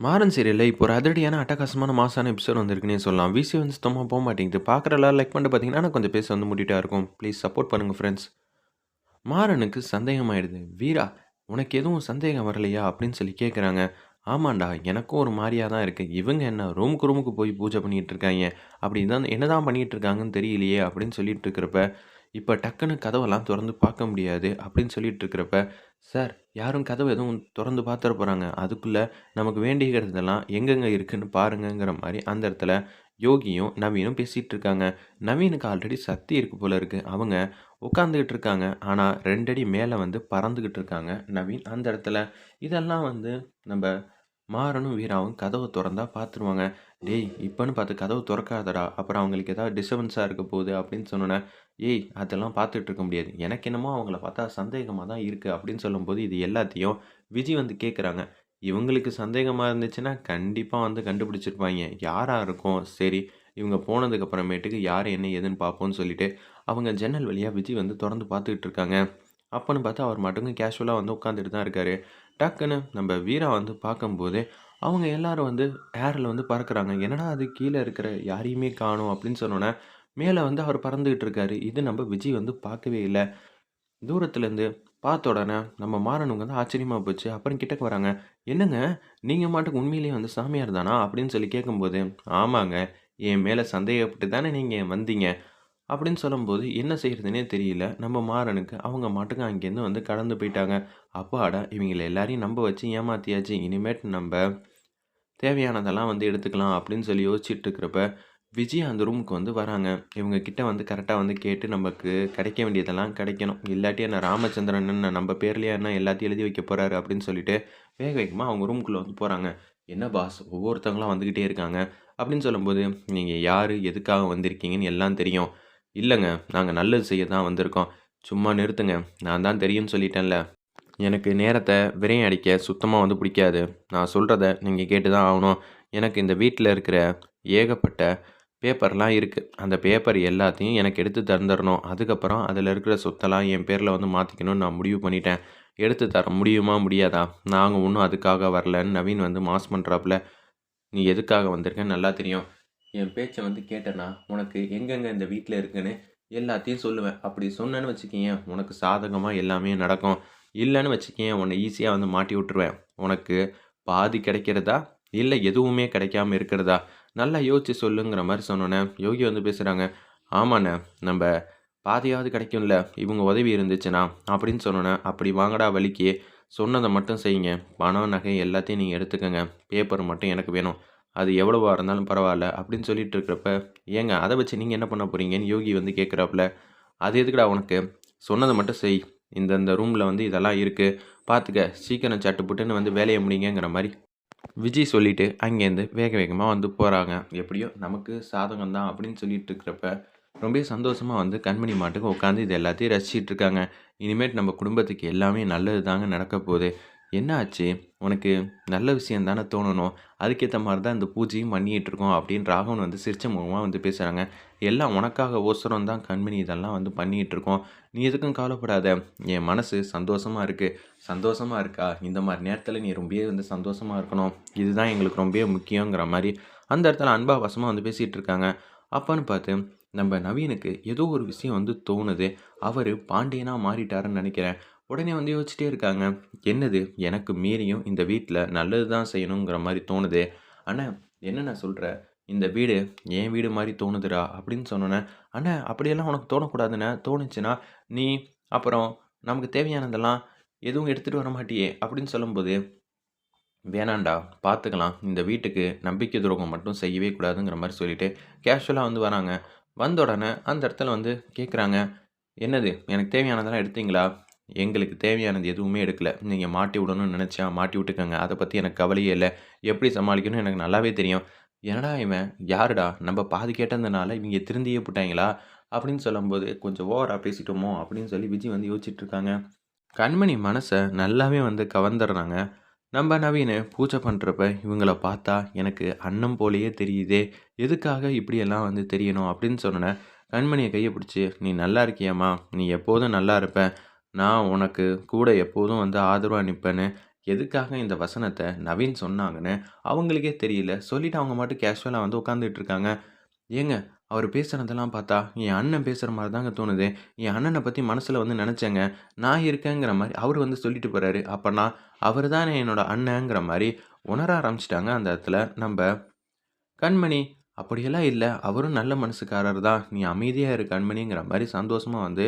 மாறன் சீரியலில் இப்போ ஒரு அதிரடியான, அட்டகாசமான, மாசான எபிசோட் வந்திருக்குன்னே சொல்லலாம். விசி வந்து சுத்தமாக போக மாட்டேங்குது. பார்க்குறலாம் லைக் பண்ணிட்டு பார்த்தீங்கன்னா, நான் கொஞ்சம் பேச வந்து மூடிட்டா இருக்கும். ப்ளீஸ் சப்போர்ட் பண்ணுங்கள் ஃப்ரெண்ட்ஸ். மாறனுக்கு சந்தேகமாயிடுது. "வீரா, உனக்கு எதுவும் சந்தேகம் வரலையா?" அப்படின்னு சொல்லி கேட்குறாங்க. "ஆமாண்டா, எனக்கும் ஒரு மாதிரியாக தான் இருக்குது இவங்க என்ன ரூமுக்கு ரூமுக்கு போய் பூஜை பண்ணிகிட்டு இருக்காங்க அப்படி தான் என்னதான் பண்ணிகிட்டு இருக்காங்கன்னு தெரியலையே." அப்படின்னு சொல்லிட்டு இருக்கிறப்ப, இப்போ டக்குனு கதவெல்லாம் திறந்து பார்க்க முடியாது அப்படின்னு சொல்லிட்டு இருக்கிறப்ப, "சார், யாரும் கதவு எதுவும் திறந்து பார்த்துட போகிறாங்க அதுக்குள்ளே நமக்கு வேண்டியதெல்லாம் எங்கெங்கே இருக்குன்னு பாருங்கங்கிற" மாதிரி அந்த இடத்துல யோகியும், நவீனும் பேசிகிட்டு இருக்காங்க. நவீனுக்கு ஆல்ரெடி சக்தி இருக்கு போல இருக்குது அவங்க உட்காந்துக்கிட்டு இருக்காங்க. ஆனால் ரெண்டடி மேலே வந்து பறந்துக்கிட்டு இருக்காங்க நவீன் அந்த இடத்துல. இதெல்லாம் வந்து நம்ம மாறனும், வீராவும் கதவை திறந்தா பார்த்துருவாங்க. "டேய்! இப்போன்னு பார்த்து கதவு திறக்காதடா அப்புறம் அவங்களுக்கு ஏதாவது டிஸ்டர்பன்ஸாக இருக்க போகுது." அப்படின்னு சொன்னோன்னே "ஏய்! அதெல்லாம் பார்த்துட்டு இருக்க முடியாது. எனக்கு என்னமோ அவங்கள பார்த்தா சந்தேகமாக தான் இருக்குது அப்படின்னு சொல்லும்போது, இது எல்லாத்தையும் விஜி வந்து கேட்குறாங்க. இவங்களுக்கு சந்தேகமாக இருந்துச்சுன்னா, கண்டிப்பாக வந்து கண்டுபிடிச்சிருப்பாங்க யாராக இருக்கும்? சரி, இவங்க போனதுக்கப்புறமேட்டுக்கு யார் என்ன ஏதுன்னு பார்ப்போம்னு சொல்லிட்டு, அவங்க ஜன்னல் வழியாக விஜய் வந்து திறந்து பார்த்துக்கிட்டு இருக்காங்க. அப்போன்னு பார்த்தா அவர் மட்டும் கேஷுவலாக வந்து உட்காந்துட்டு தான் இருக்காரு. டக்குன்னு நம்ம வீரா வந்து பார்க்கும்போது, அவங்க எல்லாரும் வந்து ஏரில் வந்து பறக்கிறாங்க "என்னடா அது கீழே இருக்கிற யாரையுமே காணும் அப்படின்னு சொன்னோன்னே மேலே வந்து அவர் பறந்துக்கிட்டு இருக்காரு. இது நம்ம விஜய் வந்து பார்க்கவே இல்லை தூரத்துலேருந்து பார்த்த உடனே நம்ம மாறனுங்க வந்து ஆச்சரியமாக போச்சு. அப்புறம் கிட்டக்கு வராங்க. "என்னங்க, நீங்கள் மாட்டுக்கு உண்மையிலேயே வந்து சாமியார் தானா?" அப்படின்னு சொல்லி கேட்கும்போது, "ஆமாங்க. என் மேலே சந்தேகப்பட்டு தானே நீங்கள் வந்தீங்க." அப்படின்னு சொல்லும்போது, என்ன செய்கிறதுனே தெரியல நம்ம மாறனுக்கு. அவங்க பாட்டுக்கு அங்கேருந்து வந்து கடந்து போயிட்டாங்க. அப்பாடா! இவங்கள எல்லாரையும் நம்ப வச்சு ஏமாத்தியாச்சு. இனிமேட்டு நம்ம தேவையானதெல்லாம் வந்து எடுத்துக்கலாம் அப்படின்னு சொல்லி யோசிச்சுட்டு இருக்கிறப்ப, விஜய் அந்த ரூமுக்கு வந்து வராங்க. இவங்க கிட்ட வந்து கரெக்டாக வந்து கேட்டு நமக்கு கிடைக்க வேண்டியதெல்லாம் கிடைக்கணும். இல்லாட்டி என்ன ராமச்சந்திரன் என்ன நம்ம பேர்லேயே என்ன எல்லாத்தையும் எழுதி வைக்க போகிறாரு அப்படின்னு சொல்லிட்டு, வேக வேகமாக அவங்க ரூமுக்குள்ளே வந்து போகிறாங்க "என்ன பாஸ் ஒவ்வொருத்தவங்களாம் வந்துக்கிட்டே இருக்காங்க." அப்படின்னு சொல்லும்போது, நீங்கள் யார் எதுக்காக வந்திருக்கீங்கன்னு எல்லாம் தெரியும்." இல்லைங்க நாங்கள் நல்லது செய்ய தான் வந்திருக்கோம்." "சும்மா நிறுத்துங்க. நான் தான் தெரியும்னு சொல்லிட்டேன்ல." "எனக்கு நேரத்தை விரையும் அடிக்க சுத்தமாக வந்து பிடிக்காது. நான் சொல்கிறத நீங்கள் கேட்டு தான் ஆகணும். எனக்கு இந்த வீட்டில் இருக்கிற ஏகப்பட்ட பேப்பர்லாம் இருக்குது அந்த பேப்பர் எல்லாத்தையும் எனக்கு எடுத்து தந்துடணும் அதுக்கப்புறம் அதில் இருக்கிற சொத்தெல்லாம் என் பேரில் வந்து மாற்றிக்கணும்னு நான் முடிவு பண்ணிட்டேன். எடுத்து தர முடியுமா? முடியாதா? நாங்கள் ஒன்றும் அதுக்காக வரலன்னு." நவீன் வந்து மாஸ் பண்ணுறாப்புல "நீ எதுக்காக வந்திருக்கன்னு நல்லா தெரியும். என் பேச்சை வந்து கேட்டேன்னா, உனக்கு எங்கெங்க இந்த வீட்டில் இருக்குன்னு எல்லாத்தையும் சொல்லுவேன். அப்படி சொன்னேன்னு வச்சுக்கயேன், உனக்கு சாதகமாக எல்லாமே நடக்கும். இல்லைன்னு வச்சுக்கயேன், உன்னை ஈஸியாக வந்து மாட்டி விட்டுருவேன். உனக்கு பாதி கிடைக்கிறதா? இல்லை எதுவுமே கிடைக்காம இருக்கிறதா? நல்லா யோசிச்சு சொல்லுங்கிற மாதிரி சொன்னோன்னே யோகி வந்து பேசுகிறாங்க "ஆமாண்ணே, நம்ம பாதியாவது கிடைக்கும்ல, இவங்க உதவி இருந்துச்சுன்னா." அப்படின்னு சொன்னோன்னே "அப்படி வாங்கடா வலிக்கு சொன்னதை மட்டும் செய்யுங்க. பணம், நகை எல்லாத்தையும் நீங்கள் எடுத்துக்கங்க. பேப்பர் மட்டும் எனக்கு வேணும். அது எவ்வளவா இருந்தாலும் பரவாயில்ல அப்படின்னு சொல்லிட்டு இருக்கிறப்ப, "ஏங்க அதை வச்சு நீங்கள் என்ன பண்ண போகிறீங்கன்னு யோகி வந்து கேட்குறாப்புல. "அது எதுக்குடா உனக்கு? சொன்னதை மட்டும் செய். இந்த இந்த ரூமில் வந்து இதெல்லாம் இருக்குது பார்த்துக்க. சீக்கிரம் சட்டு புட்டுன்னு வந்து வேலையை முடியுங்கிற மாதிரி விஜய் சொல்லிவிட்டு அங்கேருந்து வேக வேகமாக வந்து போகிறாங்க எப்படியோ நமக்கு சாதகம் தான் அப்படின்னு சொல்லிட்டு இருக்கிறப்ப, ரொம்பவே சந்தோஷமாக வந்து கண்மணி மாட்டுக்கு உட்காந்து இது எல்லாத்தையும் ரசிச்சுட்டு இருக்காங்க. இனிமேட்டு நம்ம குடும்பத்துக்கு எல்லாமே நல்லது தாங்க நடக்க போகுது. "என்ன ஆச்சு? உனக்கு நல்ல விஷயம் தானே தோணணும். அதுக்கேற்ற மாதிரி தான் இந்த பூஜையும் பண்ணிகிட்ருக்கோம் இருக்கோம்." அப்படின்னு ராகவன் வந்து சிரிச்ச மூலமாக வந்து பேசுகிறாங்க "எல்லாம் உனக்காக ஓசரம் தான் கண்மணி இதெல்லாம் வந்து பண்ணிகிட்ருக்கோம் இருக்கோம். நீ எதுக்கும் கவலைப்படாத. என் மனசு சந்தோஷமாக இருக்குது சந்தோஷமாக இருக்கா? இந்த மாதிரி நேரத்தில் நீ ரொம்பவே வந்து சந்தோஷமா இருக்கணும். இதுதான் எங்களுக்கு ரொம்பவே முக்கியங்கிற" மாதிரி அந்த இடத்துல அன்பா, வசமாக வந்து பேசிகிட்டு இருக்காங்க. அப்போன்னு பார்த்து நம்ம நவீனுக்கு ஏதோ ஒரு விஷயம் வந்து தோணுது. அவர் பாண்டியனாக மாறிட்டாருன்னு நினைக்கிறேன் உடனே வந்து யோசிச்சுட்டே இருக்காங்க. "என்னது? எனக்கு மீறியும் இந்த வீட்டில் நல்லது தான் செய்யணுங்கிற மாரி தோணுதே." என்ன என்னண்ணா சொல்கிற இந்த வீடு என் வீடு மாதிரி தோணுதுடா." அப்படின்னு சொன்னோன்னே ஆனால் அப்படியெல்லாம் உனக்கு தோணக்கூடாதுண்ணே. தோணுச்சுன்னா, நீ அப்புறம் நமக்கு தேவையானதெல்லாம் எதுவும் எடுத்துகிட்டு வர மாட்டியே." அப்படின்னு சொல்லும்போது, வேணாண்டா பார்த்துக்கலாம். இந்த வீட்டுக்கு நம்பிக்கை துரோகம் மட்டும் செய்யவே கூடாதுங்கிற" மாதிரி சொல்லிவிட்டு கேஷுவலாக வந்து வராங்க. வந்த உடனே அந்த இடத்துல வந்து கேட்குறாங்க. "என்னது? எனக்கு தேவையானதெல்லாம் எடுத்தீங்களா?" "எங்களுக்கு தேவையானது எதுவுமே எடுக்கல. நீங்கள் மாட்டி விடணும்னு நினச்சா மாட்டி விட்டுக்கோங்க அதை பற்றி எனக்கு கவலையே இல்லை எப்படி சமாளிக்கணும்னு எனக்கு நல்லாவே தெரியும்." "என்னடா இவன்? யாருடா? நம்ம பாதி கேட்டதுனால இவங்க திருந்தியே போட்டாங்களா அப்படின்னு சொல்லும்போது, "கொஞ்சம் ஓவராக பேசிட்டோமோ?" அப்படின்னு சொல்லி விஜய் வந்து யோசிச்சுட்ருக்காங்க கண்மணி மனசை நல்லாவே வந்து கவர்ந்துடுறாங்க. நம்ம நவீன பூஜை பண்ணுறப்ப இவங்கள பார்த்தா எனக்கு அன்னம் போலேயே தெரியுதே. எதுக்காக இப்படியெல்லாம் வந்து தெரியணும்? அப்படின்னு சொன்னேன் கண்மணியை கையை பிடிச்சி "நீ நல்லா இருக்கியாம்மா? நீ எப்போதும் நல்லா இருப்ப. நான் உனக்கு கூட எப்போதும் வந்து ஆதரவாக நிற்பேன்னு எதுக்காக இந்த வசனத்தை நவீன் சொன்னாங்கன்னு அவங்களுக்கே தெரியல. சொல்லிவிட்டு அவங்க மட்டும் கேஷுவலாக வந்து உட்காந்துட்டு இருக்காங்க. ஏங்க அவர் பேசுகிறதெல்லாம் பார்த்தா, என் அண்ணன் பேசுகிற மாதிரி தாங்க தோணுது. என் அண்ணனை பற்றி மனசில் வந்து நினச்சேங்க நான் இருக்கேங்கிற மாதிரி அவர் வந்து சொல்லிட்டு போகிறாரு அப்போனா அவர் தானே என்னோட அண்ணங்கிற மாதிரி உணர ஆரம்பிச்சிட்டாங்க அந்த இடத்துல நம்ம கண்மணி. அப்படியெல்லாம் இல்லை அவரும் நல்ல மனசுக்காரர் தான். நீ அமைதியாக இரு கண்மணிங்கிற மாதிரி சந்தோஷமாக வந்து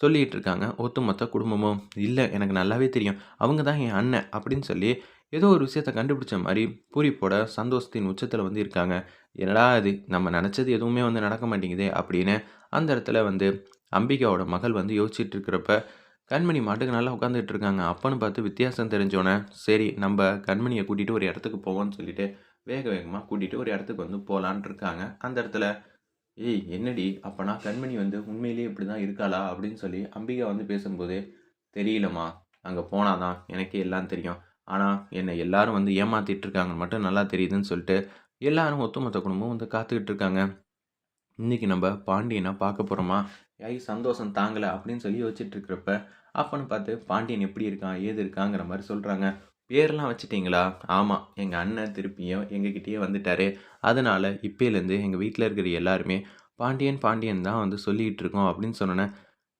சொல்லிகிட்டு இருக்காங்க. ஒட்டுமொத்த குடும்பமும். இல்லை எனக்கு நல்லாவே தெரியும். அவங்க தான் என் அண்ணன் அப்படின்னு சொல்லி ஏதோ ஒரு விஷயத்த கண்டுபிடிச்ச மாதிரி பூரிப்போட சந்தோஷத்தின் உச்சத்தில் வந்து இருக்காங்க. என்னடா இது! நம்ம நினச்சது எதுவுமே வந்து நடக்க மாட்டேங்குதே! அப்படின்னு அந்த இடத்துல வந்து அம்பிகாவோட மகள் வந்து யோசிச்சுட்டு இருக்கிறப்ப, கண்மணி மாட்டுக்கு நல்லா உட்காந்துட்டு இருக்காங்க. அப்பன்னு பார்த்து வித்தியாசம் தெரிஞ்சோன்னே சரி நம்ம கண்மணியை கூட்டிகிட்டு ஒரு இடத்துக்கு போவோம்னு சொல்லிட்டு, வேக வேகமாக கூட்டிட்டு ஒரு இடத்துக்கு வந்து போகலான் இருக்காங்க. அந்த இடத்துல, "ஏய் என்னடி! அப்போனா கண்மணி வந்து உண்மையிலேயே இப்படி தான் இருக்காளா?" அப்படின்னு சொல்லி அம்பிகா வந்து பேசும்போது, "தெரியலம்மா. அங்கே போனா தான் எனக்கே எல்லாம் தெரியும். ஆனால் என்னை எல்லாரும் வந்து ஏமாத்திட்டு இருக்காங்கன்னு மட்டும் நல்லா தெரியுதுன்னு" சொல்லிட்டு எல்லாரும் ஒத்துமொத்த குடும்பமும் வந்து காத்துக்கிட்டு இருக்காங்க. இன்னைக்கு நம்ம பாண்டியனை பார்க்க போகிறோமா ஐ சந்தோஷம் தாங்கலை அப்படின்னு சொல்லி யோசிச்சுட்டு இருக்கிறப்ப, அப்பன்னு பார்த்து பாண்டியன் எப்படி இருக்கான்? ஏது இருக்காங்கிற மாதிரி சொல்கிறாங்க பேர்லாம் வச்சிட்டிங்களா ஆமாம் எங்கள் அண்ணன் திருப்பியும் எங்ககிட்டயே வந்துட்டாரு. அதனால் இப்போலேருந்து எங்கள் வீட்டில் இருக்கிற எல்லாருமே பாண்டியன், பாண்டியன் தான் வந்து சொல்லிகிட்டு இருக்கோம் அப்படின்னு சொன்னோனே,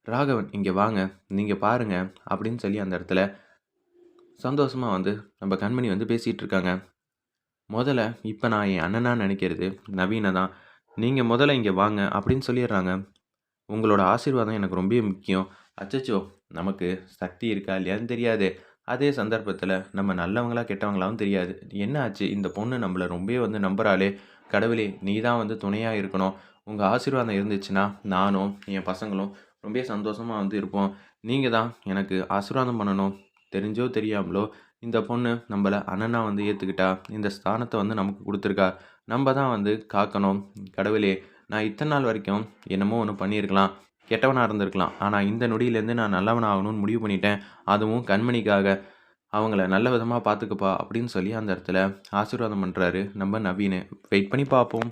ராகவன் இங்கே வாங்க. நீங்கள் பாருங்க அப்படின்னு சொல்லி அந்த இடத்துல சந்தோஷமாக வந்து நம்ம கண்மணி வந்து பேசிகிட்டு இருக்காங்க. முதல்ல இப்போ நான் என் அண்ணனாக நினைக்கிறது நவீன தான். நீங்கள் முதல்ல இங்கே வாங்க அப்படின்னு சொல்லிடுறாங்க உங்களோட ஆசீர்வாதம் எனக்கு ரொம்பவே முக்கியம். அச்சச்சோ! நமக்கு சக்தி இருக்கா இல்லையான்னு தெரியாது. அதே சந்தர்ப்பத்தில் நம்ம நல்லவங்களா கெட்டவங்களாவும் தெரியாது. என்ன ஆச்சு? இந்த பொண்ணு நம்மள ரொம்பவே வந்து நம்புறாளே! கடவுளே! நீ தான் வந்து துணையாக இருக்கணும். உங்கள் ஆசீர்வாதம் இருந்துச்சுன்னா, நானும் என் பசங்களும் ரொம்பவே சந்தோஷமாக வந்து இருப்போம். நீங்கள் தான் எனக்கு ஆசீர்வாதம் பண்ணணும். தெரிஞ்சோ தெரியாமலோ இந்த பொண்ணு நம்மளை அண்ணனா வந்து ஏற்றுக்கிட்டா இந்த ஸ்தானத்தை வந்து நமக்கு கொடுத்துருக்கா நம்ம தான் வந்து காக்கணும். கடவுளே! நான் இத்தனை நாள் வரைக்கும் என்னமோ ஒன்று பண்ணியிருக்கலாம். கெட்டவனாக இருந்திருக்கலாம். ஆனால் இந்த நொடியிலேருந்து நான் நல்லவன் ஆகணும்னு முடிவு பண்ணிட்டேன். அதுவும் கண்மணிக்காக. அவங்கள நல்ல விதமாக பார்த்துக்கப்பா அப்படின்னு சொல்லி அந்த இடத்துல ஆசீர்வாதம் பண்ணுறாரு நம்ம நவீன் வெயிட் பண்ணி பார்ப்போம்.